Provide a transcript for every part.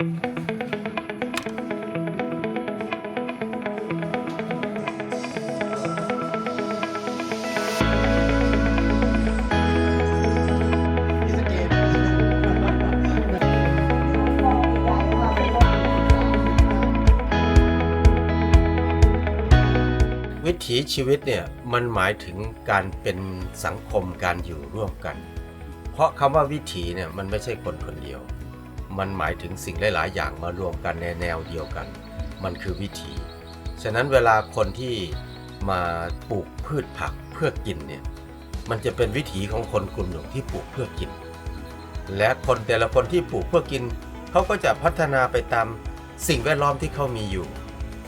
วิถีชีวิตเนี่ยมันหมายถึงการเป็นสังคมการอยู่ร่วมกัน เพราะคำว่าวิถีเนี่ยมันไม่ใช่คนคนเดียว มันหมายถึงสิ่งหลาย ๆ อย่างมารวมกันในแนวเดียวกัน มันคือวิถี ฉะนั้นเวลาคนที่มาปลูกพืชผักเพื่อกินเนี่ยมันจะเป็นวิถีของคนกลุ่มหนึ่งที่ปลูกเพื่อกิน และคนแต่ละคนที่ปลูกเพื่อกินเขาก็จะพัฒนาไปตามสิ่งแวดล้อมที่เขามีอยู่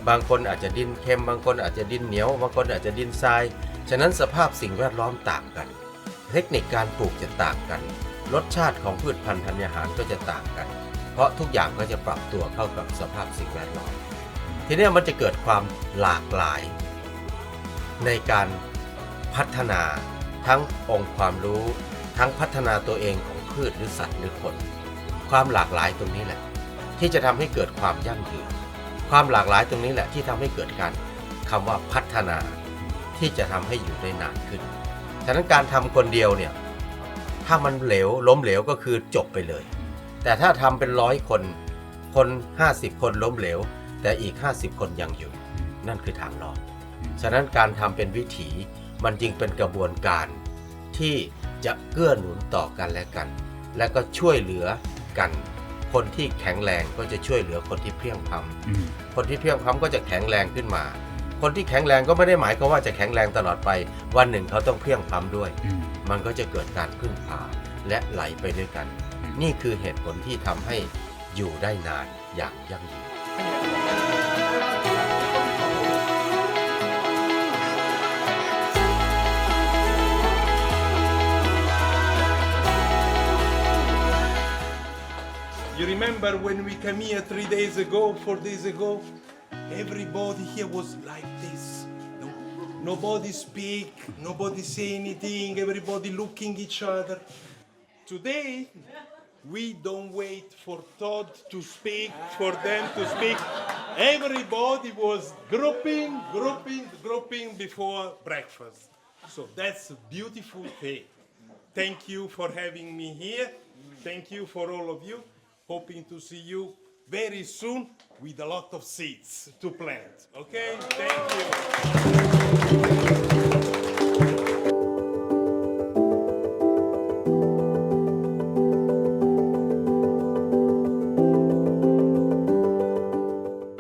บางคนอาจจะดินเค็ม บางคนอาจจะดินเหนียว บางคนอาจจะดินทราย ฉะนั้นสภาพสิ่งแวดล้อมต่างกัน เทคนิคการปลูกจะต่างกัน รสชาติของพืชพันธุ์ธัญญาหารก็จะต่างกัน เพราะทุกอย่างก็จะปรับตัวเข้ากับสภาพสิ่งแวดล้อมทีนี้มันจะเกิดความหลากหลาย ในการพัฒนาทั้งองค์ความรู้ ทั้งพัฒนาตัวเองของพืชหรือสัตว์หรือคน ความหลากหลายตรงนี้แหละ ที่จะทำให้เกิดความยั่งยืนความหลากหลายตรงนี้แหละที่ทำให้เกิดการคำว่าพัฒนาที่จะทำให้อยู่ได้นานขึ้น ฉะนั้นการทำคนเดียวเนี่ย ถ้ามันเหลวล้มเหลวก็คือจบไปเลย แต่ถ้าทำเป็นร้อยคน คน 50 คนล้มเหลว แต่อีก 50 คนยังอยู่ นั่นคือทางรอดฉะนั้นการทำเป็นวิถีมันจึงเป็นกระบวนการที่จะเกื้อหนุนต่อกันและกัน และก็ช่วยเหลือกัน คนที่แข็งแรงก็จะช่วยเหลือคนที่เพลียงพล้ำอืมคนที่เพลียงพล้ำก็จะแข็งแรงขึ้นมา คนที่แข็งแรงก็ไม่ได้หมายความว่าจะแข็งแรงตลอดไป วันหนึ่งเขาต้องเพลียงพล้ำด้วยอืมมันก็จะเกิดการพึ่งพาและไหลไปด้วยกัน นี่คือเหตุผลที่ทำให้อยู่ได้นานอย่างยั่งยืน You remember when we came here three days ago, four days ago? Everybody here was like this. No, nobody speak, nobody say anything, everybody looking each other. Today, we don't wait for Todd to speak, for them to speak. Everybody was grouping, grouping, grouping before breakfast. So that's a beautiful thing. Thank you for having me here. Thank you for all of you. Hoping to see you very soon with a lot of seeds to plant. Okay? Thank you.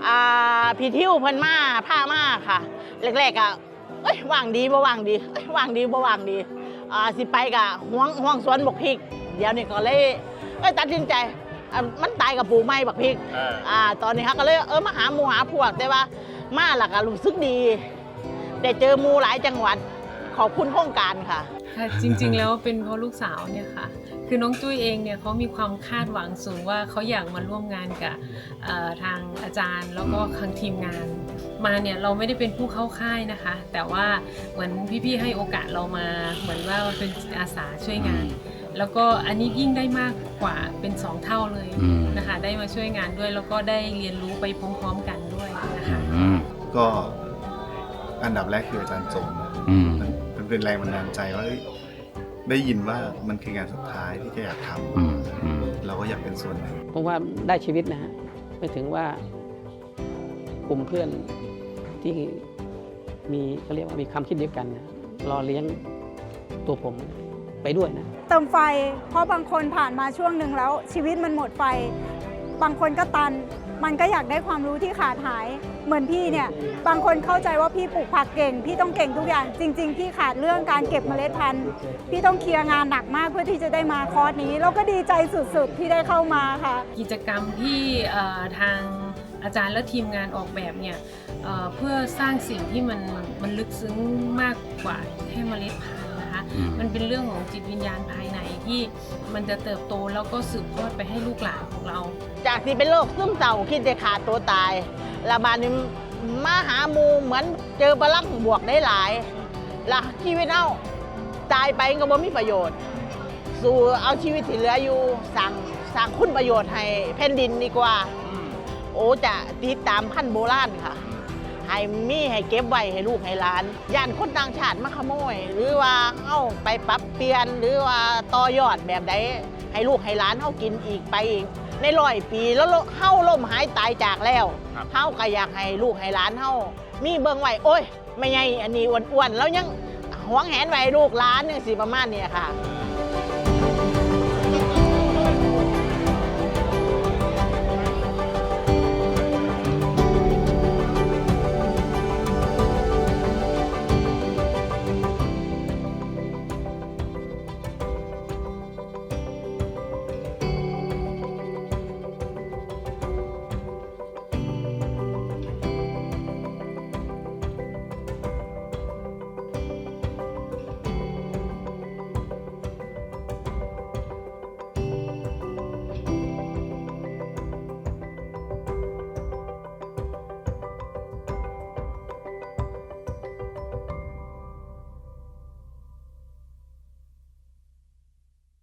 อ่าพี่ทิวเพิ่นมาผ้ามาค่ะแรกๆอะเอ้ยวางดีบ่วางดีเอ้ยวางดีบ่วางดีอ่าสิไปกะห่วงห่วงสวนบกพริก เดี๋ยวนี้ก็เลยเอ้ยตัดสินใจ อะมันตายกับปลูกไม้บักพริกอ่าตอนนี้เขาก็เลยเออมาหาหมู่หาพวกแต่ว่ามาหลักก็รู้สึกดีได้เจอหมู่หลายจังหวัดขอบคุณโครงการค่ะ ค่ะจริงๆ แล้วเป็นเพราะลูกสาวเนี่ยค่ะ คือน้องจุ้ยเองเนี่ยเขามีความคาดหวังสูงว่าเขาอยากมาร่วมงานกับเอ่อทางอาจารย์แล้วก็ทางทีมงาน มาเนี่ยเราไม่ได้เป็นผู้เข้าค่ายนะคะ แต่ว่าเหมือนพี่ๆให้โอกาสเรามาเหมือนว่าเป็นอาสาช่วยงาน แล้วก็อันนี้ยิ่งได้มากกว่าเป็นสองเท่าเลยอืม นะคะได้มาช่วยงานด้วยแล้วก็ได้เรียนรู้ไปพร้อมๆกันด้วยนะคะอืมก็อันดับแรกคืออาจารย์จงนะอืมมันมันเป็นแรงบันดาลใจว่าเอ้ยได้ยินว่ามันคืองานสุดท้ายที่แกอยากทอืมอืมำเราก็อยากเป็นส่วนหนึ่ง ผมว่าได้ชีวิตนะฮะไม่ถึงว่ากลุ่มเพื่อนที่มีเขาเรียกว่ามีความคิดเดียวกันนะรอเลี้ยงตัวผม ไปด้วยนะ เติมไฟ เพราะบางคนผ่านมาช่วงหนึ่งแล้ว ชีวิตมันหมดไฟ บางคนก็ตัน มันก็อยากได้ความรู้ที่ขาดหาย เหมือนพี่เนี่ย บางคนเข้าใจว่าพี่ปลูกผักเก่ง พี่ต้องเก่งทุกอย่าง จริง ๆ พี่ขาดเรื่องการเก็บเมล็ดพันธุ์ พี่ต้องเคลียร์งานหนักมากเพื่อที่จะได้มาคอร์สนี้ แล้วก็ดีใจสุดๆ ที่ได้เข้ามาค่ะ กิจกรรมที่เอ่อทางอาจารย์และทีมงานออกแบบเนี่ยเอ่อเพื่อสร้างสิ่งที่มันมันลึกซึ้งมากกว่าแค่เมล็ดพันธุ์ นะคะอืมมันเป็นเรื่องของจิตวิญญาณภายในที่มันจะเติบโตแล้วก็สืบทอดไปให้ลูกหลานของเรา จากที่เป็นโรคซึมเศร้าคิดจะขาดตัวตายแล้วบานนี้มาหาหมูเหมือนเจอพลังบวกได้หลายและชีวิตเอ้าตายไปก็บ่มีประโยชน์ สู่เอาชีวิตที่เหลืออยู่สั่งสั่งคุณประโยชน์ให้แผ่นดินดีกว่า โอ้จะติดตามพันธุ์โบราณค่ะ ให้มีให้เก็บไว้ให้ลูกให้หลานย่านคนต่างชาติมาขโมย หรือว่าเอาไปปรับเปลี่ยนหรือว่าต่อยอดแบบใดให้ลูกให้หลานเขากินอีกไปอีกในร้อยปีแล้วเฮาล่มหายตายจากแล้วครัเฮาก็อยากให้ลูกให้หลานเฮามีเบิ่งไว้โอ้ยไม่ไงอันนี้อ้วนๆแล้วยังหวงแหนไว้ลูกหลานยังสีประมาณนี้ค่ะ Thank you.